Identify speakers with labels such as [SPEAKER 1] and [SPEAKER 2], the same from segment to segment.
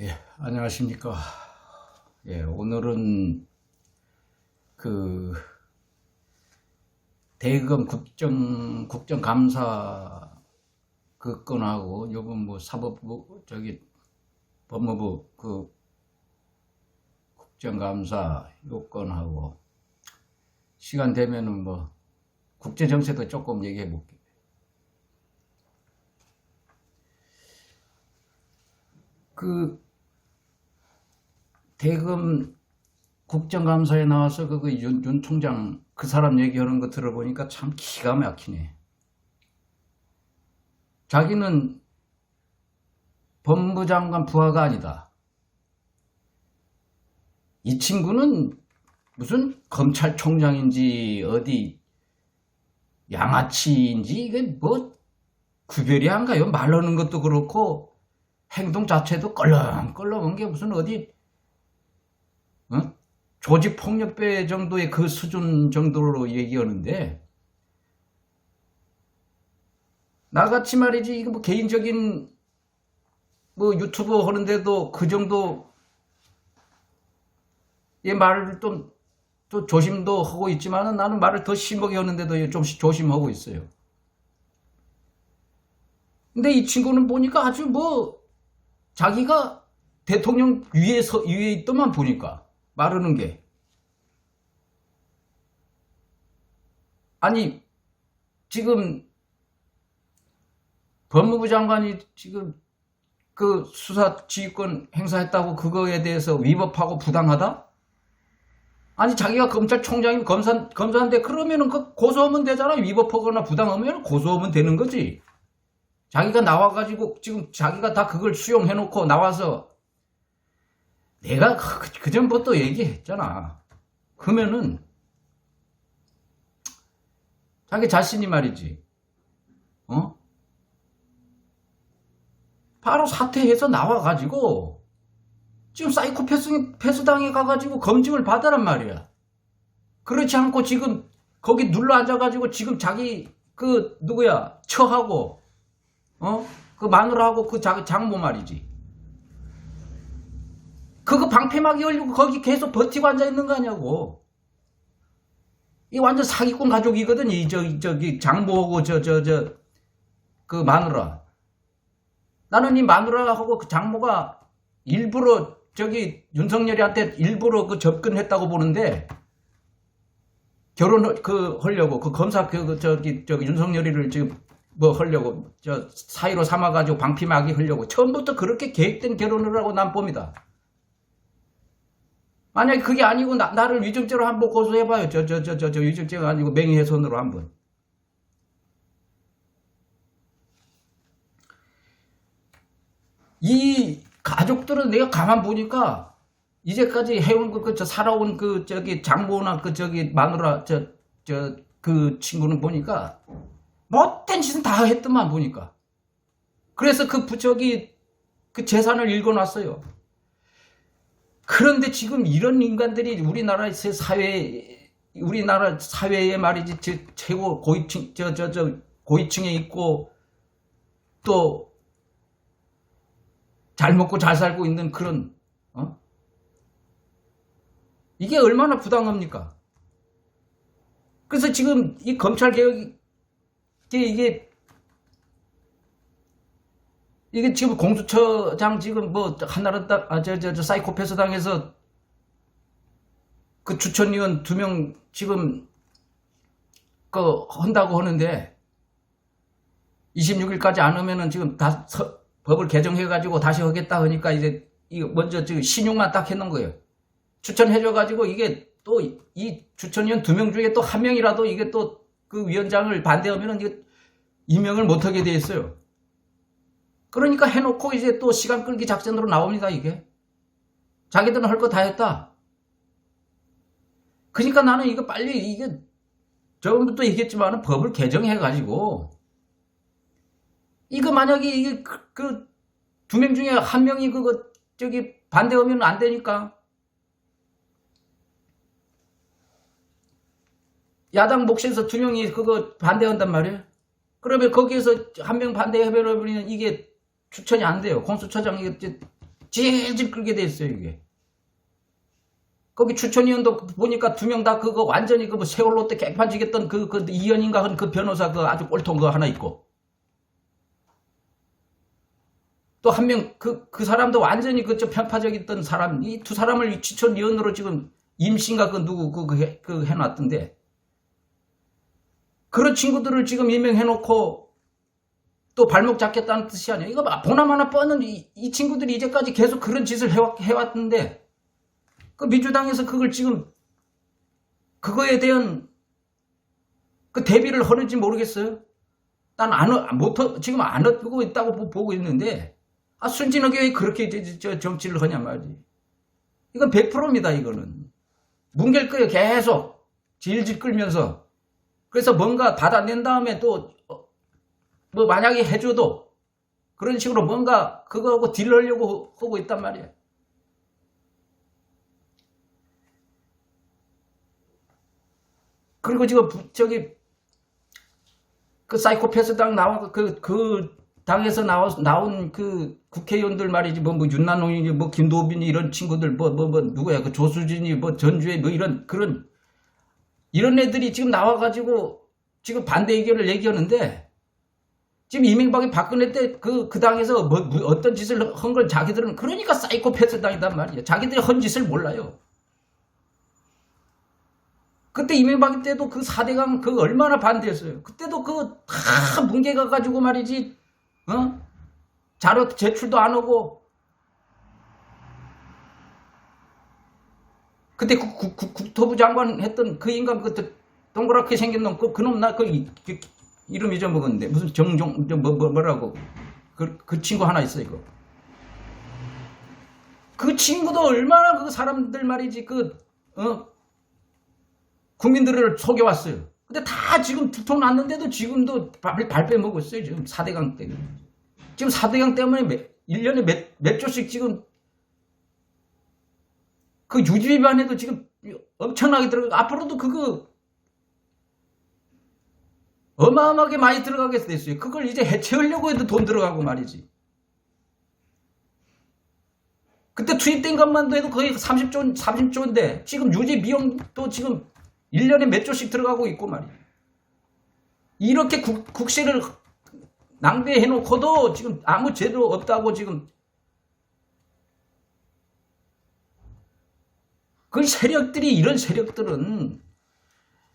[SPEAKER 1] 예, 안녕하십니까. 예, 오늘은 그 대검 국정 국정감사 그 건하고 요번 뭐 사법부 저기 법무부 그 국정감사 요건하고 시간 되면은 뭐 국제 정세도 조금 얘기해 볼게요. 그 대검 국정감사에 나와서 그, 그 윤, 윤 총장 그 사람 얘기하는 거 들어보니까 참 기가 막히네. 자기는 법무장관 부하가 아니다. 이 친구는 무슨 검찰총장인지 어디 양아치인지 이게 뭐 구별이 안 가요. 말하는 것도 그렇고 행동 자체도 껄렁껄렁한 게 무슨 어디 어? 조직폭력배 정도의 그 수준 정도로 얘기하는데 나같이 말이지 이거 뭐 개인적인 뭐 유튜브 하는데도 그 정도 의 말을 좀, 또 조심도 하고 있지만은 나는 말을 더 심하게 하는데도 좀 조심하고 있어요. 근데 이 친구는 보니까 아주 뭐 자기가 대통령 위에 서 위에 있더만 보니까 말하는 게 아니 지금 법무부 장관이 지금 그 수사 지휘권 행사했다고 그거에 대해서 위법하고 부당하다? 아니 자기가 검찰총장이면 검사 검사인데 그러면은 그 고소하면 되잖아 위법하거나 부당하면 고소하면 되는 거지. 자기가 나와가지고 지금 자기가 다 그걸 수용해놓고 나와서 내가 그, 그 전부터 얘기했잖아. 그러면은 자기 자신이 말이지. 어? 바로 사퇴해서 나와가지고 지금 사이코패스 패스 당해 가가지고 검증을 받아란 말이야. 그렇지 않고 지금 거기 눌러 앉아가지고 지금 자기 그 누구야 처하고 어? 그 마누라하고 그 자, 장모 말이지. 그거 방패막이 열리고 거기 계속 버티고 앉아 있는 거 아냐고. 이 완전 사기꾼 가족이거든. 이저 저기 장모하고 저 저 저 그 마누라. 나는 이 마누라하고 그 장모가 일부러 저기 윤석열이한테 일부러 그 접근했다고 보는데 결혼 그 하려고 그 검사 그 저기 저기 윤석열이를 지금 뭐 하려고 저 사이로 삼아가지고 방피막이 하려고 처음부터 그렇게 계획된 결혼을 하고 난 봅니다. 만약에 그게 아니고 나, 를 위증죄로 한번 고소해봐요. 저 저 저 저 저 위증죄가 아니고 명예훼손으로 한번. 이 가족들은 내가 가만 보니까 이제까지 해온 그, 그, 저, 살아온 그, 저기, 장모나 그, 저기, 마누라, 저, 저, 그 친구는 보니까 못된 짓은 다 했더만 보니까. 그래서 그 부적이 그 재산을 읽어놨어요. 그런데 지금 이런 인간들이 우리나라 사회, 우리나라 사회에 말이지, 저, 최고 고위층, 저, 저, 저, 고위층에 있고, 또, 잘 먹고 잘 살고 있는 그런 어? 이게 얼마나 부당합니까? 그래서 지금 이 검찰 개혁이 이게 이게 지금 공수처장 지금 뭐 하나로 딱아저저 저 사이코패스 당해서 그 추천위원 두 명 지금 그 한다고 하는데 26일까지 안 오면은 지금 다 서, 법을 개정해가지고 다시 하겠다 하니까 이제 이 먼저 지금 신용만 딱 해놓은 거예요. 추천해줘가지고 이게 또 이 추천위원 두 명 중에 또 한 명이라도 이게 또 그 위원장을 반대하면은 이게 임명을 못하게 돼 있어요. 그러니까 해놓고 이제 또 시간 끌기 작전으로 나옵니다, 이게. 자기들은 할 거 다 했다. 그러니까 나는 이거 빨리 이게 저번부터 얘기했지만 법을 개정해가지고 이거 만약에 이게 그두명 중에 한 명이 그거 저기 반대하면 안 되니까 야당 몫에서 두 명이 그거 반대한단 말이에요. 그러면 거기에서 한 명 반대해버리면 이게 추천이 안 돼요. 공수처장이 질질 끌게 됐어요, 이게. 거기 추천위원도 보니까 두 명 다 그거 완전히 그 뭐 세월호 때 개판지겠던 그, 그 이현인가 한 그 변호사 그 아주 꼴통 거 하나 있고. 또 한 명, 그, 그 사람도 완전히 그저 편파적 있던 사람, 이 두 사람을 추천위원으로 지금 임신가 그 누구 그, 그, 해, 그 해놨던데. 그런 친구들을 지금 임명해놓고 또 발목 잡겠다는 뜻이 아니야. 이거 봐. 보나마나 뻔한 이, 이 친구들이 이제까지 계속 그런 짓을 해왔, 해왔는데, 그 민주당에서 그걸 지금, 그거에 대한 그 대비를 하는지 모르겠어요. 난 안, 어- 못, 하- 지금 안 하고 있다고 보- 보고 있는데, 아, 순진하게 왜 그렇게 이제 저 정치를 하냐 말이지. 이건 100%입니다, 이거는. 뭉갤 거예요, 계속. 질질 끌면서. 그래서 뭔가 받아낸 다음에 또, 어, 뭐 만약에 해줘도 그런 식으로 뭔가 그거하고 딜하려고 하고 있단 말이에요. 그리고 지금 부- 저기 그 사이코패스 당 나와 그그 당에서 나와 나온 그 국회의원들 말이지 뭐, 뭐 윤난홍이니 뭐 김도빈이 이런 친구들 뭐뭐 뭐 누구야 그 조수진이 뭐 전주에 뭐 이런 그런 이런 애들이 지금 나와가지고 지금 반대 의견을 얘기하는데 지금 이명박이 박근혜 때그그 당에서 뭐, 뭐 어떤 짓을 한 걸 자기들은 그러니까 사이코패스 당이단 말이야 자기들이 한 짓을 몰라요. 그때 이명박 때도 그 4대강 그 얼마나 반대했어요. 그때도 그 다 뭉개가 가지고 말이지, 어? 자료 제출도 안 하고. 그때 국, 국, 국, 국토부 장관 했던 그 인간 그 동그랗게 생긴 놈, 그, 그놈 나그 그, 이름 잊어먹었는데 무슨 정종 저 뭐, 뭐, 뭐라고 그, 그 친구 하나 있어 이거. 그 친구도 얼마나 그 사람들 말이지 그 어? 국민들을 속여왔어요. 근데 다 지금 두통 났는데도 지금도 발, 발 빼먹고 있어요. 지금 4대강 때문에. 지금 4대강 때문에 몇, 1년에 몇, 몇 조씩 지금 그 유지 위반에도 지금 엄청나게 들어가고 앞으로도 그거 어마어마하게 많이 들어가게 됐어요. 그걸 이제 해체하려고 해도 돈 들어가고 말이지. 그때 투입된 것만 해도 거의 30조, 30조인데 지금 유지 비용도 지금 1년에 몇 조씩 들어가고 있고 말이야. 이렇게 국, 국세를 낭비해 놓고도 지금 아무 제도 없다고 지금 그 세력들이 이런 세력들은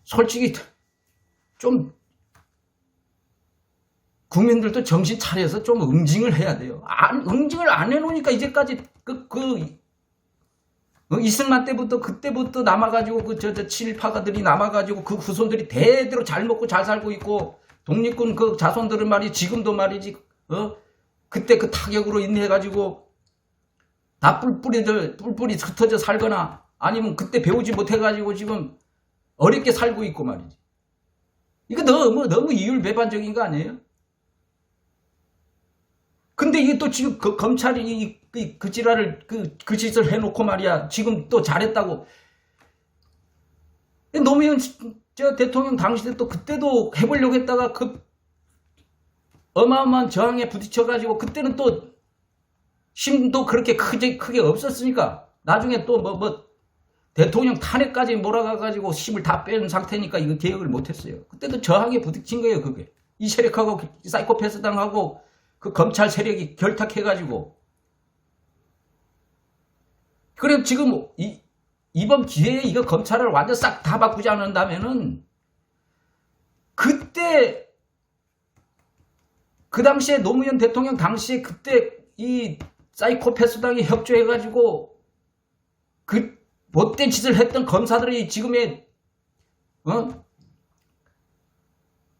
[SPEAKER 1] 솔직히 좀 국민들도 정신 차려서 좀 응징을 해야 돼요. 안, 응징을 안 해놓으니까 이제까지 그, 그 어, 이승만 때부터 그때부터 남아가지고 그 저 저 친일파가들이 남아가지고 그 후손들이 대대로 잘 먹고 잘 살고 있고 독립군 그 자손들은 말이 지금도 말이지 어 그때 그 타격으로 인해가지고 다 뿔뿔이 뿔뿔이 흩어져 살거나 아니면 그때 배우지 못해가지고 지금 어렵게 살고 있고 말이지 이거 너무 너무 이율배반적인 거 아니에요? 근데 이게 또 지금 그 검찰이 이, 그, 그 지랄을 그, 그 짓을 해놓고 말이야. 지금 또 잘했다고. 노무현 저 대통령 당시 때또 그때도 해보려고 했다가 그 어마어마한 저항에 부딪혀가지고 그때는 또 힘도 그렇게 크게 크게 없었으니까 나중에 또뭐뭐 대통령 탄핵까지 몰아가가지고 힘을 다 뺀 상태니까 이거 개혁을 못했어요. 그때도 저항에 부딪힌 거예요 그게. 이 세력하고 사이코패스 당하고 그 검찰 세력이 결탁해가지고 그래 지금 이, 이번 기회에 이거 검찰을 완전 싹 다 바꾸지 않는다면은 그때 그 당시에 노무현 대통령 당시에 그때 이 사이코패스당이 협조해가지고 그 못된 짓을 했던 검사들이 지금의 어?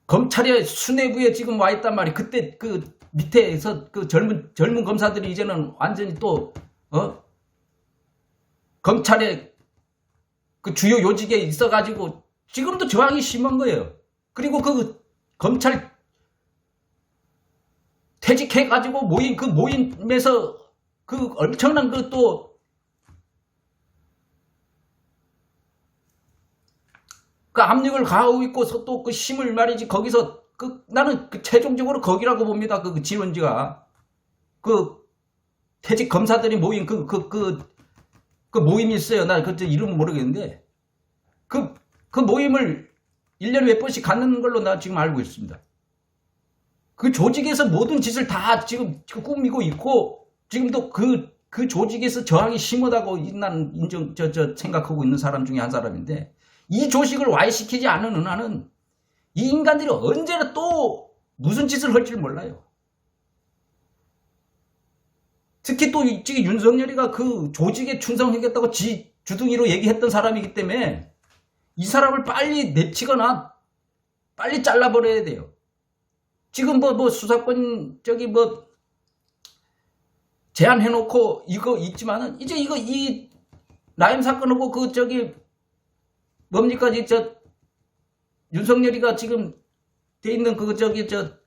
[SPEAKER 1] 검찰의 수뇌부에 지금 와 있단 말이야. 그때 그 밑에서 그 젊은 젊은 검사들이 이제는 완전히 또 어? 검찰의 그 주요 요직에 있어 가지고 지금도 저항이 심한 거예요. 그리고 그 검찰 퇴직해 가지고 모임 그 모임에서 그 엄청난 그또 그 압력을 가하고 있고서 또그 힘을 말이지 거기서 그 나는 그 최종적으로 거기라고 봅니다. 그, 그 지원지가 그 퇴직 검사들이 모인 그, 그, 그, 그 모임이 있어요. 나그 이름 모르겠는데. 그, 그 모임을 1년에 몇 번씩 갖는 걸로 나 지금 알고 있습니다. 그 조직에서 모든 짓을 다 지금 꾸미고 있고, 지금도 그, 그 조직에서 저항이 심하다고 난 인정, 저, 저, 생각하고 있는 사람 중에 한 사람인데, 이 조직을 와해시키지 않은 은하는 이 인간들이 언제나 또 무슨 짓을 할지 몰라요. 특히 또 이- 지금 윤석열이가 그 조직에 충성하겠다고 지 주둥이로 얘기했던 사람이기 때문에 이 사람을 빨리 내치거나 빨리 잘라버려야 돼요. 지금 뭐, 뭐 수사권 저기 뭐 제안해놓고 이거 있지만은 이제 이거 이 라임 사건하고 그 저기 뭡니까 이저 윤석열이가 지금 돼 있는 그 저기 저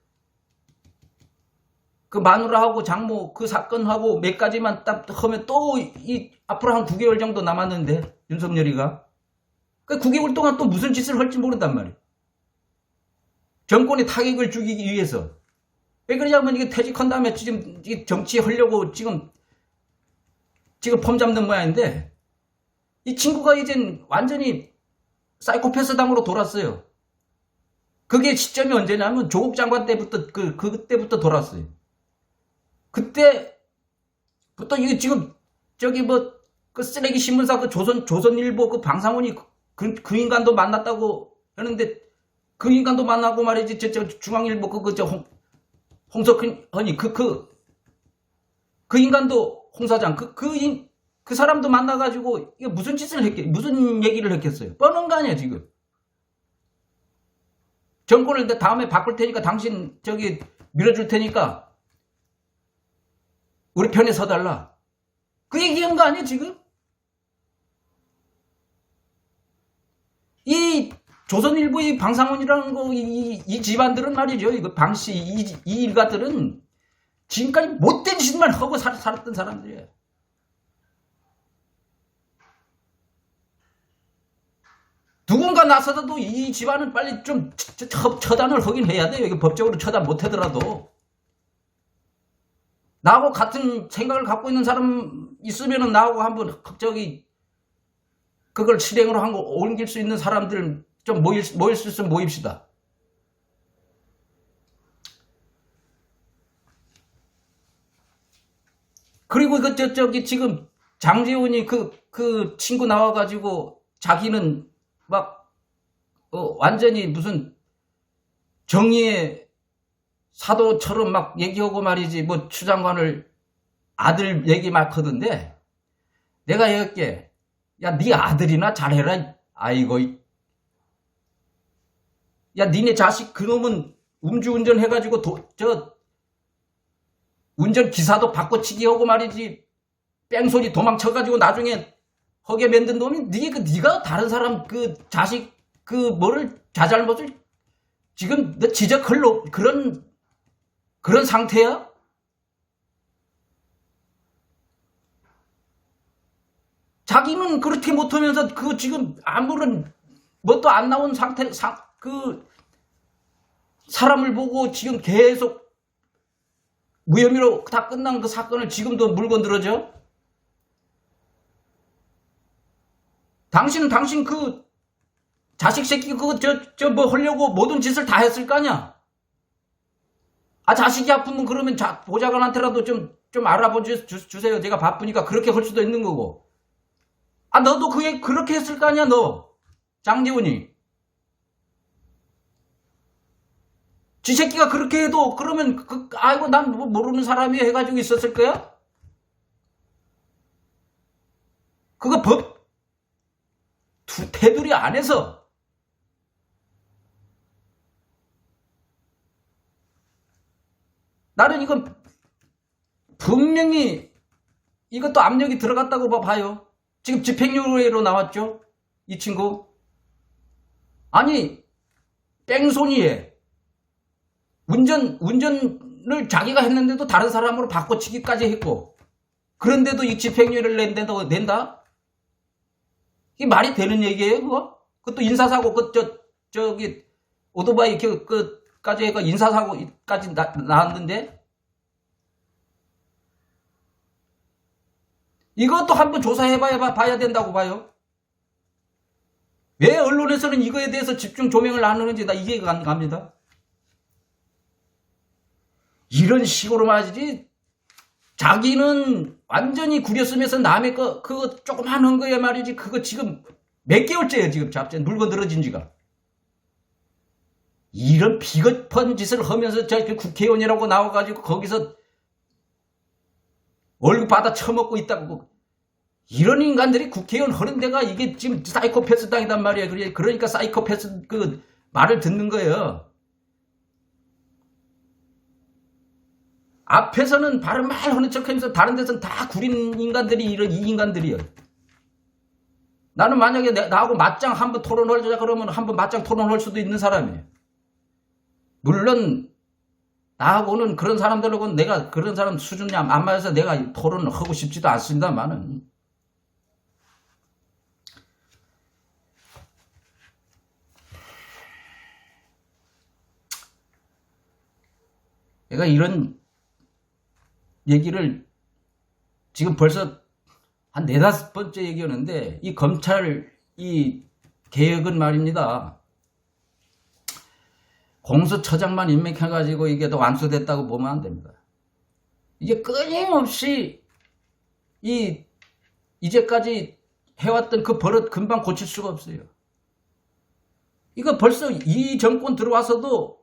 [SPEAKER 1] 그 마누라하고 장모 그 사건하고 몇 가지만 딱 하면 또 이 앞으로 한 9개월 정도 남았는데 윤석열이가 그 9개월 동안 또 무슨 짓을 할지 모른단 말이에요. 정권에 타격을 주기 위해서 왜 그러냐면 이게 퇴직한 다음에 지금 이게 정치 하려고 지금 지금 폼 잡는 모양인데 이 친구가 이젠 완전히 사이코패스 당으로 돌았어요. 그게 시점이 언제냐면 조국 장관 때부터 그 그때부터 돌았어요. 그때부터 이게 지금 저기 뭐 그 쓰레기 신문사 그 조선 조선일보 그 방상훈이 그, 그 인간도 만났다고 하는데 그 인간도 만나고 말이지 저, 저 중앙일보 홍석헌이 그그 그 인간도 홍 사장 그그인 그 사람도 만나가지고 이게 무슨 짓을 했겠 무슨 얘기를 했겠어요 뻔한 거 아니야 지금 정권을 내 다음에 바꿀 테니까 당신 저기 밀어줄 테니까 우리 편에 서달라 그 얘기한 거 아니야 지금 이 조선일보의 방상훈이라는 거, 이, 이 집안들은 말이죠. 이거 방씨, 이, 이 일가들은 지금까지 못된 짓만 하고 살, 살았던 사람들이에요. 누군가 나서도 이 집안은 빨리 좀 처, 처, 처단을 하긴 해야 돼요. 이게 법적으로 처단 못 하더라도. 나하고 같은 생각을 갖고 있는 사람 있으면은 나하고 한번 저기 그걸 실행으로 한 거 옮길 수 있는 사람들 좀 모일, 모일 수 있으면 모입시다. 그리고 그, 저, 저기 지금 장재훈이 그, 그 친구 나와가지고 자기는 막, 어, 완전히 무슨 정의의 사도처럼 막 얘기하고 말이지, 뭐 추장관을 아들 얘기 막 하던데, 내가 얘기할게. 야, 네 아들이나 잘해라. 아이고. 이- 야, 니네 자식 그놈은 음주운전 해가지고 도, 저 운전 기사도 바꿔치기 하고 말이지. 뺑소니 도망쳐가지고 나중에 허게 만든 놈이 니그 니가 다른 사람 그 자식 그 뭐를 자잘못을 지금 너 지적할 로 그런 그런 상태야? 자기는 그렇게 못하면서 그 지금 아무런 뭣도 안 나온 상태 상, 그 사람을 보고 지금 계속 무혐의로 다 끝난 그 사건을 지금도 물건 들어줘? 당신은 당신 그 자식 새끼 그거 저저 뭐 하려고 모든 짓을 다 했을 거 아니야? 아 자식이 아프면 그러면 자, 보좌관한테라도 좀좀 알아봐 주, 주, 주 세요. 제가 바쁘니까 그렇게 할 수도 있는 거고. 아, 너도 그게 그렇게 했을 거 아니야, 너. 장재훈이. 지 새끼가 그렇게 해도 그러면 그, 아이고 난 뭐 모르는 사람이 해가지고 있었을 거야? 그거 법 두, 테두리 안에서 나는 이건 분명히 이것도 압력이 들어갔다고 봐- 봐요. 지금 집행유예로 나왔죠? 이 친구. 아니, 뺑소니에 운전, 운전을 자기가 했는데도 다른 사람으로 바꿔치기까지 했고, 그런데도 이 집행유예를 낸다고, 낸다? 이게 말이 되는 얘기예요, 그거? 그것도 인사사고, 그, 저, 저기, 오토바이, 그, 그, 까지 해가 인사사고까지 나, 나왔는데? 이것도 한번 조사해봐야 봐- 봐야 된다고 봐요. 왜 언론에서는 이거에 대해서 집중 조명을 안 하는지 나 이해가 안 갑니다. 이런 식으로 말이지 자기는 완전히 구렸으면서 남의 거 그거 하는 거에 말이지. 그거 지금 몇 개월째예요 지금 잡지 물건 늘어진 지가. 이런 비겁한 짓을 하면서 저 국회의원이라고 나와가지고 거기서 월급 받아 처먹고 있다고. 이런 인간들이 국회의원 하는 데가 이게 지금 사이코패스 땅이단 말이에요. 그러니까 사이코패스 그 말을 듣는 거예요 앞에서는 바른 말 하는 척 하면서 다른 데서는 다 구린 인간들이 이런 이 인간들이요. 나는 만약에 내- 나하고 맞짱 한번 토론하자 그러면 한번 맞짱 토론할 수도 있는 사람이에요. 물론 나하고는 그런 사람들하고는 내가 그런 사람 수준이 안안 맞아서 내가 토론을 하고 싶지도 않습니다만은 내가 이런 얘기를 지금 벌써 한 네다섯 번째 얘기였는데 이 검찰 이 개혁은 말입니다. 공수처장만 임명해가지고 이게 더 완수됐다고 보면 안 됩니다. 이게 끊임없이 이 이제까지 해왔던 그 버릇 금방 고칠 수가 없어요. 이거 벌써 이 정권 들어와서도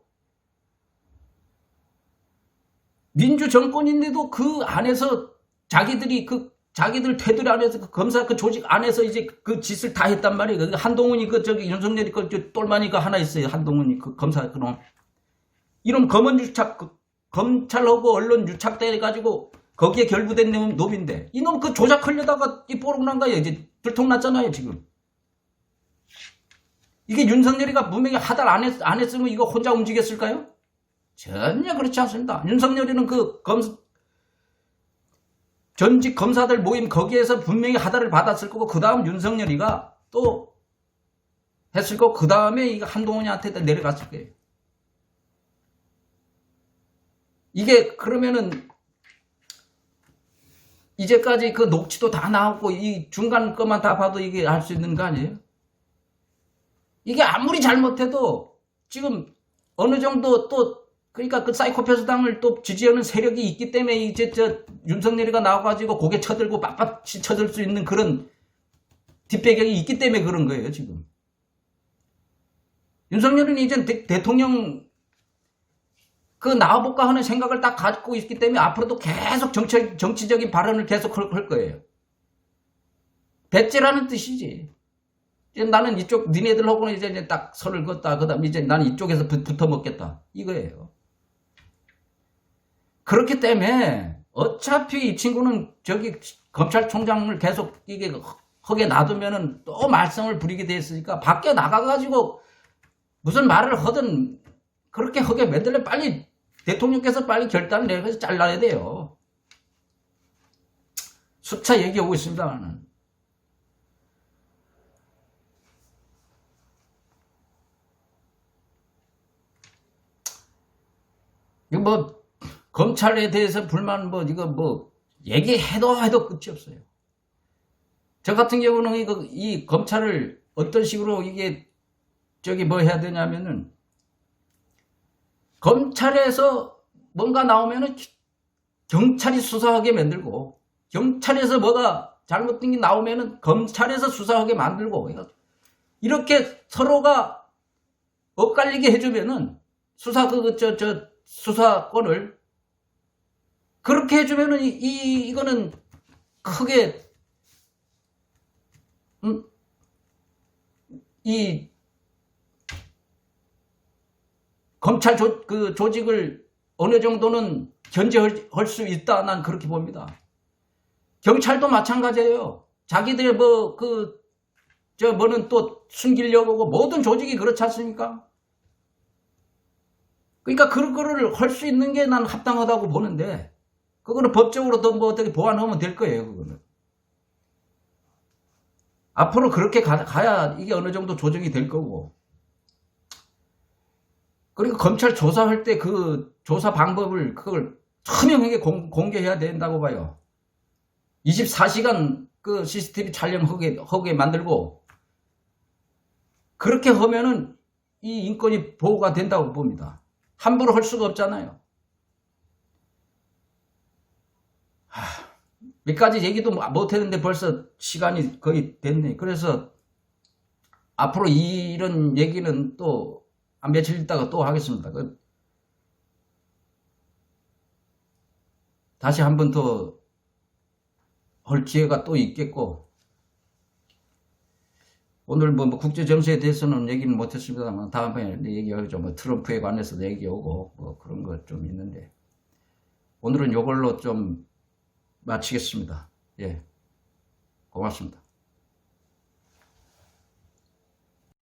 [SPEAKER 1] 민주 정권인데도 그 안에서 자기들이 그 자기들 테두리 안에서 그 검사 그 조직 안에서 이제 그 짓을 다 했단 말이에요. 그 한동훈이 그 저기 윤석열이 그저 똘마니가 하나 있어요. 한동훈이 그 검사 그놈 이런 검언 유착 그 검찰하고 언론 유착돼 가지고 거기에 결부된 놈 놈인데 이놈 그 조작하려다가 이 뽀록난 거예요. 이제 들통났잖아요 지금. 이게 윤석열이가 분명히 하달 안, 했, 안 했으면 이거 혼자 움직였을까요? 전혀 그렇지 않습니다. 윤석열이는 그 검, 전직 검사들 모임 거기에서 분명히 하달을 받았을 거고, 그 다음 윤석열이가 또 했을 거고, 그 다음에 이거 한동훈이한테 내려갔을 거예요. 이게 그러면은 이제까지 그 녹취도 다 나오고 이 중간 것만 다 봐도 이게 알수 있는 거 아니에요? 이게 아무리 잘못해도 지금 어느 정도 또 그러니까 그 사이코패스 당을 또 지지하는 세력이 있기 때문에 이제 저 윤석열이가 나와가지고 고개 쳐들고 빳빳이 쳐들 수 있는 그런 뒷배경이 있기 때문에 그런 거예요 지금. 윤석열은 이제 대, 통령그 나와볼까 하는 생각을 딱 갖고 있기 때문에 앞으로도 계속 정치, 정치적인 발언을 계속 할, 할 거예요. 배째라는 뜻이지. 나는 이쪽 니네들하고는 이제 딱 선을 긋다. 그다음 이제 나는 이쪽에서 붙, 붙어 먹겠다. 이거예요. 그렇기 때문에 어차피 이 친구는 저기 검찰총장을 계속 이게 허게 놔두면은 또 말썽을 부리게 돼 있으니까 밖에 나가가지고 무슨 말을 하든 그렇게 허게 만들래 빨리 대통령께서 빨리 결단을 내려서 잘라야 돼요. 수차 얘기하고 있습니다만은. 이거 뭐 검찰에 대해서 불만 뭐 이거 뭐 얘기해도 해도 끝이 없어요. 저 같은 경우는 이거 이 검찰을 어떤 식으로 이게 저기 뭐 해야 되냐면은 검찰에서 뭔가 나오면은 경찰이 수사하게 만들고 경찰에서 뭐가 잘못된 게 나오면은 검찰에서 수사하게 만들고 이렇게 서로가 엇갈리게 해주면은 수사 그저저 수사권을 그렇게 해주면은 이, 이 이거는 크게 음, 이 검찰 조, 그 조직을 어느 정도는 견제할 수 있다. 난 그렇게 봅니다. 경찰도 마찬가지예요. 자기들 뭐, 그, 저 뭐는 또 숨기려고 모든 조직이 그렇지 않습니까? 그러니까 그런 거를 할 수 있는 게 난 합당하다고 보는데, 그거는 법적으로 더뭐 어떻게 보완하면 될 거예요, 그거는. 앞으로 그렇게 가, 가야 이게 어느 정도 조정이 될 거고. 그리고 검찰 조사할 때 그 조사 방법을 그걸 투명하게 공, 공개해야 된다고 봐요. 24시간 그 CCTV 촬영하게, 하게 만들고, 그렇게 하면은 이 인권이 보호가 된다고 봅니다. 함부로 할 수가 없잖아요. 몇 가지 얘기도 못 했는데 벌써 시간이 거의 됐네. 그래서 앞으로 이런 얘기는 또 한 며칠 있다가 또 하겠습니다. 그 다시 한 번 더 할 기회가 또 있겠고 오늘 뭐, 뭐 국제 정세에 대해서는 얘기는 못했습니다만 다음에 얘기하죠. 뭐 트럼프에 관해서도 얘기하고 뭐 그런 것 좀 있는데 오늘은 이걸로 좀 마치겠습니다. 예, 고맙습니다.